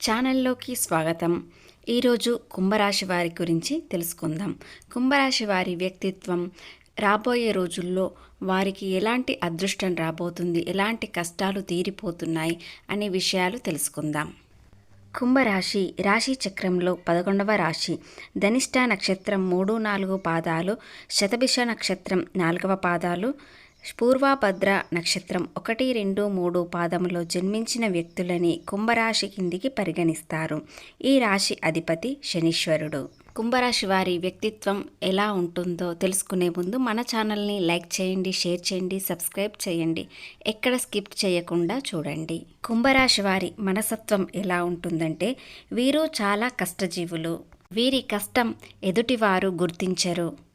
ఛానల్లోకి స్వాగతం. ఈరోజు కుంభరాశి వారి గురించి తెలుసుకుందాం. కుంభరాశి వారి వ్యక్తిత్వం రాబోయే రోజుల్లో వారికి ఎలాంటి అదృష్టం రాబోతుంది ఎలాంటి కష్టాలు తీరిపోతున్నాయి అనే విషయాలు తెలుసుకుందాం. కుంభరాశి రాశి చక్రంలో పదకొండవ రాశి. ధనిష్ట నక్షత్రం మూడు నాలుగు పాదాలు శతభిష నక్షత్రం నాలుగవ పాదాలు పూర్వాభద్ర నక్షత్రం ఒకటి రెండు మూడు పాదములో జన్మించిన వ్యక్తులని కుంభరాశి కిందికి పరిగణిస్తారు. ఈ రాశి అధిపతి శనీశ్వరుడు. కుంభరాశి వారి వ్యక్తిత్వం ఎలా ఉంటుందో తెలుసుకునే ముందు మన ఛానల్ని లైక్ చేయండి షేర్ చేయండి సబ్స్క్రైబ్ చేయండి. ఎక్కడ స్కిప్ చేయకుండా చూడండి. కుంభరాశి వారి మనసత్వం ఎలా ఉంటుందంటే వీరు చాలా కష్టజీవులు. వీరి కష్టం ఎదుటివారు గుర్తించరు.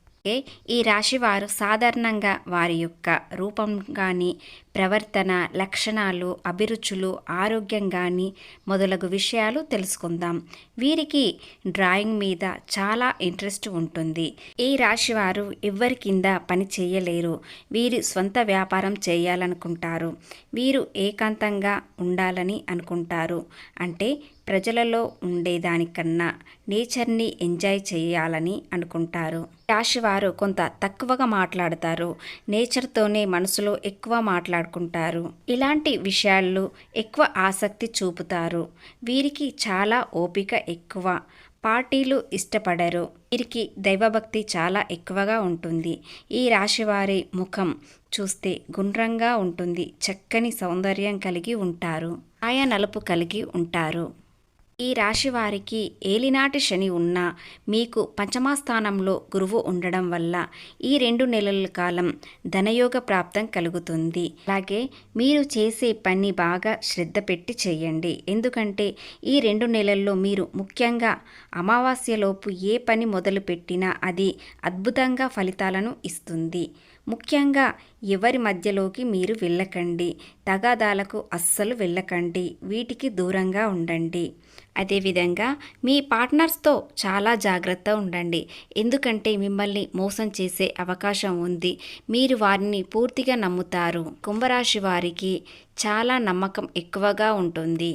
ఈ రాశి వారు సాధారణంగా వారి యొక్క రూపం కానీ ప్రవర్తన లక్షణాలు అభిరుచులు ఆరోగ్యం కానీ మొదలగు విషయాలు తెలుసుకుందాం. వీరికి డ్రాయింగ్ మీద చాలా ఇంట్రెస్ట్ ఉంటుంది. ఈ రాశి వారు ఎవ్వరి కింద పని చేయలేరు. వీరు సొంత వ్యాపారం చేయాలనుకుంటారు. వీరు ఏకాంతంగా ఉండాలని అనుకుంటారు. అంటే ప్రజలలో ఉండేదానికన్నా నేచర్ని ఎంజాయ్ చేయాలని అనుకుంటారు. రాశివారు కొంత తక్కువగా మాట్లాడతారు. నేచర్తోనే మనసులో ఎక్కువ మాట్లాడుకుంటారు. ఇలాంటి విషయాల్లో ఎక్కువ ఆసక్తి చూపుతారు. వీరికి చాలా ఓపిక ఎక్కువ. పార్టీలు ఇష్టపడరు. వీరికి దైవభక్తి చాలా ఎక్కువగా ఉంటుంది. ఈ రాశివారి ముఖం చూస్తే గుండ్రంగా ఉంటుంది. చక్కని సౌందర్యం కలిగి ఉంటారు. ఆయా నలుపు కలిగి ఉంటారు. ఈ రాశి వారికి ఏలినాటి శని ఉన్న మీకు పంచమా స్థానంలో గురువు ఉండడం వల్ల ఈ రెండు నెలల కాలం ధనయోగ ప్రాప్తం కలుగుతుంది. అలాగే మీరు చేసే పని బాగా శ్రద్ధ పెట్టి చేయండి. ఎందుకంటే ఈ రెండు నెలల్లో మీరు ముఖ్యంగా అమావాస్యలోపు ఏ పని మొదలుపెట్టినా అది అద్భుతంగా ఫలితాలను ఇస్తుంది. ముఖ్యంగా ఎవరి మధ్యలోకి మీరు వెళ్ళకండి. తగాదాలకు అస్సలు వెళ్ళకండి. వీటికి దూరంగా ఉండండి. అదేవిధంగా మీ పార్ట్నర్స్తో చాలా జాగ్రత్త ఉండండి. ఎందుకంటే మిమ్మల్ని మోసం చేసే అవకాశం ఉంది. మీరు వారిని పూర్తిగా నమ్ముతారు. కుంభరాశి వారికి చాలా నమ్మకం ఎక్కువగా ఉంటుంది.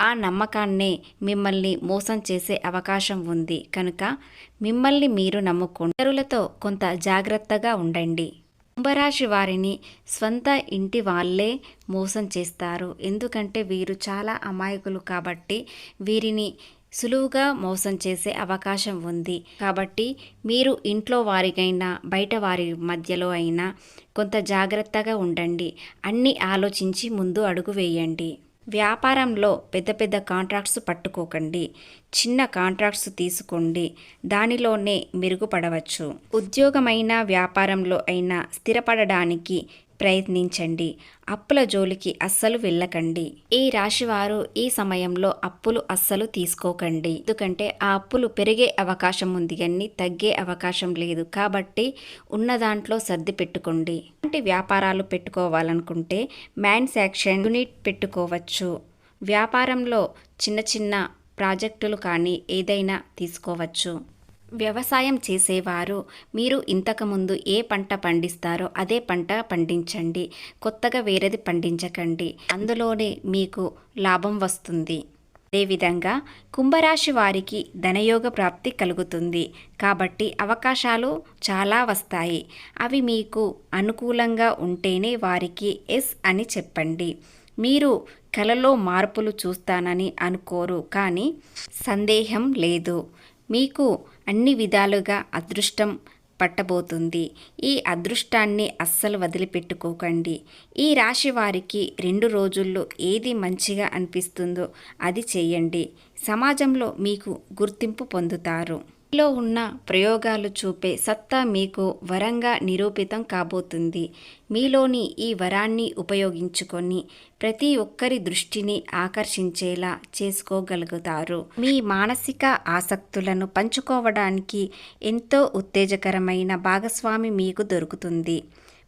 ఆ నమ్మకాన్నే మిమ్మల్ని మోసం చేసే అవకాశం ఉంది. కనుక మిమ్మల్ని మీరు నమ్ముకుంటరులతో కొంత జాగ్రత్తగా ఉండండి. కుంభరాశి వారిని స్వంత ఇంటి వాళ్ళే మోసం చేస్తారు. ఎందుకంటే వీరు చాలా అమాయకులు కాబట్టి వీరిని సులువుగా మోసం చేసే అవకాశం ఉంది. కాబట్టి మీరు ఇంట్లో వారికైనా బయట వారి మధ్యలో అయినా కొంత జాగ్రత్తగా ఉండండి. అన్నీ ఆలోచించి ముందు అడుగు వేయండి. వ్యాపారంలో పెద్ద పెద్ద కాంట్రాక్ట్స్ పట్టుకోకండి. చిన్న కాంట్రాక్ట్స్ తీసుకోండి. దానిలోనే మెరుగుపడవచ్చు. ఉద్యోగమైన వ్యాపారంలో అయినా స్థిరపడడానికి ప్రయత్నించండి. అప్పుల జోలికి అస్సలు వెళ్ళకండి. ఈ రాశివారు ఈ సమయంలో అప్పులు అస్సలు తీసుకోకండి. ఎందుకంటే ఆ అప్పులు పెరిగే అవకాశం ఉంది. కానీ తగ్గే అవకాశం లేదు. కాబట్టి ఉన్న దాంట్లో సర్ది పెట్టుకోండి. ఇలాంటి వ్యాపారాలు పెట్టుకోవాలనుకుంటే మ్యాన్సాక్షన్ యూనిట్ పెట్టుకోవచ్చు. వ్యాపారంలో చిన్న చిన్న ప్రాజెక్టులు కానీ ఏదైనా తీసుకోవచ్చు. వ్యవసాయం చేసేవారు. మీరు ఇంతకుముందు ఏ పంట పండిస్తారో అదే పంట పండించండి. కొత్తగా వేరేది పండించకండి. అందులోనే మీకు లాభం వస్తుంది. అదేవిధంగా కుంభరాశి వారికి ధనయోగ ప్రాప్తి కలుగుతుంది. కాబట్టి అవకాశాలు చాలా వస్తాయి. అవి మీకు అనుకూలంగా ఉంటేనే వారికి ఎస్ అని చెప్పండి. మీరు కలలో మార్పులు చూస్తానని అనుకోరు. కానీ సందేహం లేదు. మీకు అన్ని విధాలుగా అదృష్టం పట్టబోతుంది. ఈ అదృష్టాన్ని అస్సలు వదిలిపెట్టుకోకండి. ఈ రాశి వారికి రెండు రోజుల్లో ఏది మంచిగా అనిపిస్తుందో అది చేయండి. సమాజంలో మీకు గుర్తింపు పొందుతారు. లో ఉన్న ప్రయోగాలు చూపే సత్తా మీకు వరంగా నిరూపితం కాబోతుంది. మీలోని ఈ వరాన్ని ఉపయోగించుకొని ప్రతి ఒక్కరి దృష్టిని ఆకర్షించేలా చేసుకోగలుగుతారు. మీ మానసిక ఆసక్తులను పంచుకోవడానికి ఎంతో ఉత్తేజకరమైన భాగస్వామి మీకు దొరుకుతుంది.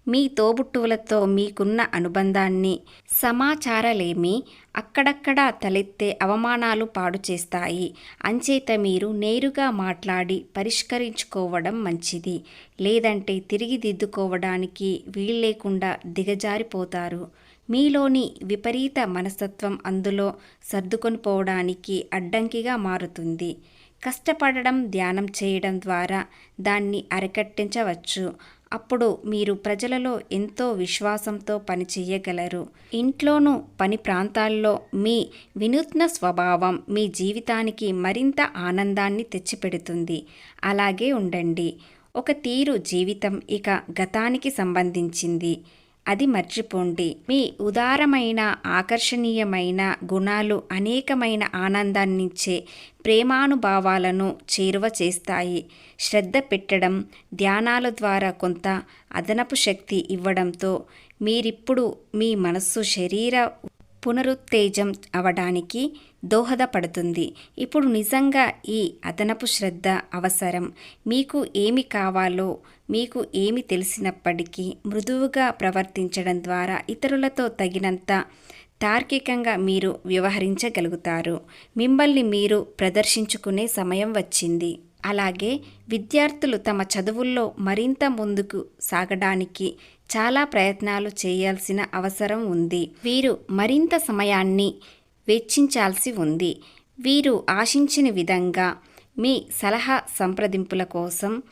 మీ తోబుట్టువులతో మీకున్న అనుబంధాన్ని సమాచారాలేమి అక్కడక్కడ తలెత్తే అవమానాలు పాడు చేస్తాయి. అంచేత మీరు నేరుగా మాట్లాడి పరిష్కరించుకోవడం మంచిది. లేదంటే తిరిగి దిద్దుకోవడానికి వీల్లేకుండా దిగజారిపోతారు. మీలోని విపరీత మనస్తత్వం అందులో సర్దుకొని పోవడానికి అడ్డంకిగా మారుతుంది. కష్టపడడం ధ్యానం చేయడం ద్వారా దాన్ని అరికట్టించవచ్చు. అప్పుడు మీరు ప్రజలలో ఎంతో విశ్వాసంతో పని చేయగలరు ఇంట్లోనూ పని ప్రాంతాల్లో మీ వినూత్న స్వభావం మీ జీవితానికి మరింత ఆనందాన్ని తెచ్చిపెడుతుంది. అలాగే ఉండండి. ఒక తీరు జీవితం ఇక గతానికి సంబంధించింది. అది మర్చిపోండి. మీ ఉదారమైన ఆకర్షణీయమైన గుణాలు అనేకమైన ఆనందాన్నిచ్చే ప్రేమానుభావాలను చేరువ చేస్తాయి. శ్రద్ధ పెట్టడం ధ్యానాల ద్వారా కొంత అదనపు శక్తి ఇవ్వడంతో మీరిప్పుడు మీ మనస్సు శరీర పునరుత్తేజం అవడానికి దోహదపడుతుంది. ఇప్పుడు నిజంగా ఈ అదనపు శ్రద్ధ అవసరం. మీకు ఏమి కావాలో మీకు ఏమి తెలిసినప్పటికీ మృదువుగా ప్రవర్తించడం ద్వారా ఇతరులతో తగినంత తార్కికంగా మీరు వ్యవహరించగలుగుతారు. మిమ్మల్ని మీరు ప్రదర్శించుకునే సమయం వచ్చింది. అలాగే విద్యార్థులు తమ చదువుల్లో మరింత ముందుకు సాగడానికి చాలా ప్రయత్నాలు చేయాల్సిన అవసరం ఉంది. వీరు మరింత సమయాన్ని వెచ్చించాల్సి ఉంది. వీరు ఆశించిన విధంగా మీ సలహా సంప్రదింపుల కోసం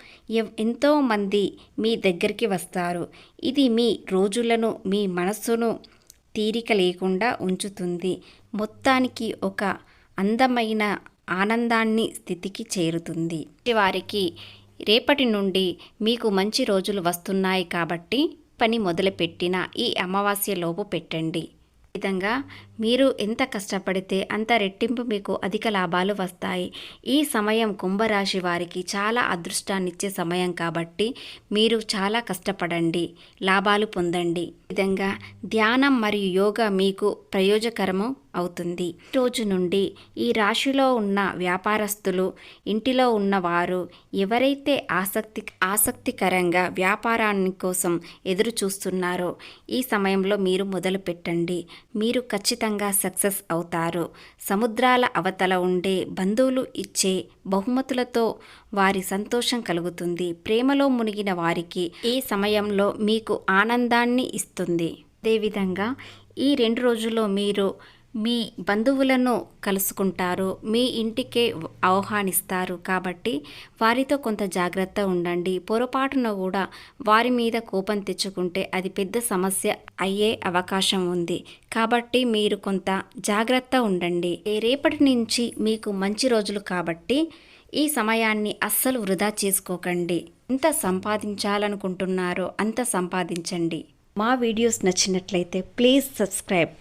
ఎంతోమంది మీ దగ్గరికి వస్తారు. ఇది మీ రోజులను మీ మనస్సును తీరిక లేకుండా ఉంచుతుంది. మొత్తానికి ఒక అందమైన ఆనందాన్ని స్థితికి చేరుతుంది. వారికి రేపటి నుండి మీకు మంచి రోజులు వస్తున్నాయి కాబట్టి పని మొదలుపెట్టిన ఈ అమావాస్య లోపు పెట్టండి. విధంగా మీరు ఎంత కష్టపడితే అంత రెట్టింపు మీకు అధిక లాభాలు వస్తాయి. ఈ సమయం కుంభరాశి వారికి చాలా అదృష్టాన్నిచ్చే సమయం కాబట్టి మీరు చాలా కష్టపడండి లాభాలు పొందండి. విధంగా ధ్యానం మరియు యోగా మీకు ప్రయోజకరము అవుతుంది. రోజు నుండి ఈ రాశిలో ఉన్న వ్యాపారస్తులు ఇంటిలో ఉన్నవారు ఎవరైతే ఆసక్తి ఆసక్తికరంగా వ్యాపారాన్ని కోసం ఎదురు చూస్తున్నారో ఈ సమయంలో మీరు మొదలు పెట్టండి. మీరు ఖచ్చితంగా సక్సెస్ అవుతారు. సముద్రాల అవతల ఉండే బంధువులు ఇచ్చే బహుమతులతో వారి సంతోషం కలుగుతుంది. ప్రేమలో మునిగిన వారికి ఈ సమయంలో మీకు ఆనందాన్ని ఇస్తుంది. అదేవిధంగా ఈ రెండు రోజుల్లో మీరు మీ బంధువులను కలుసుకుంటారు మీ ఇంటికే ఆహ్వానిస్తారు కాబట్టి వారితో కొంత జాగ్రత్త ఉండండి. పొరపాటున కూడా వారి మీద కోపం తెచ్చుకుంటే అది పెద్ద సమస్య అయ్యే అవకాశం ఉంది. కాబట్టి మీరు కొంత జాగ్రత్త ఉండండి. రేపటి నుంచి మీకు మంచి రోజులు కాబట్టి ఈ సమయాన్ని అస్సలు వృధా చేసుకోకండి. ఎంత సంపాదించాలనుకుంటున్నారో అంత సంపాదించండి. మా వీడియోస్ నచ్చినట్లయితే ప్లీజ్ సబ్స్క్రైబ్.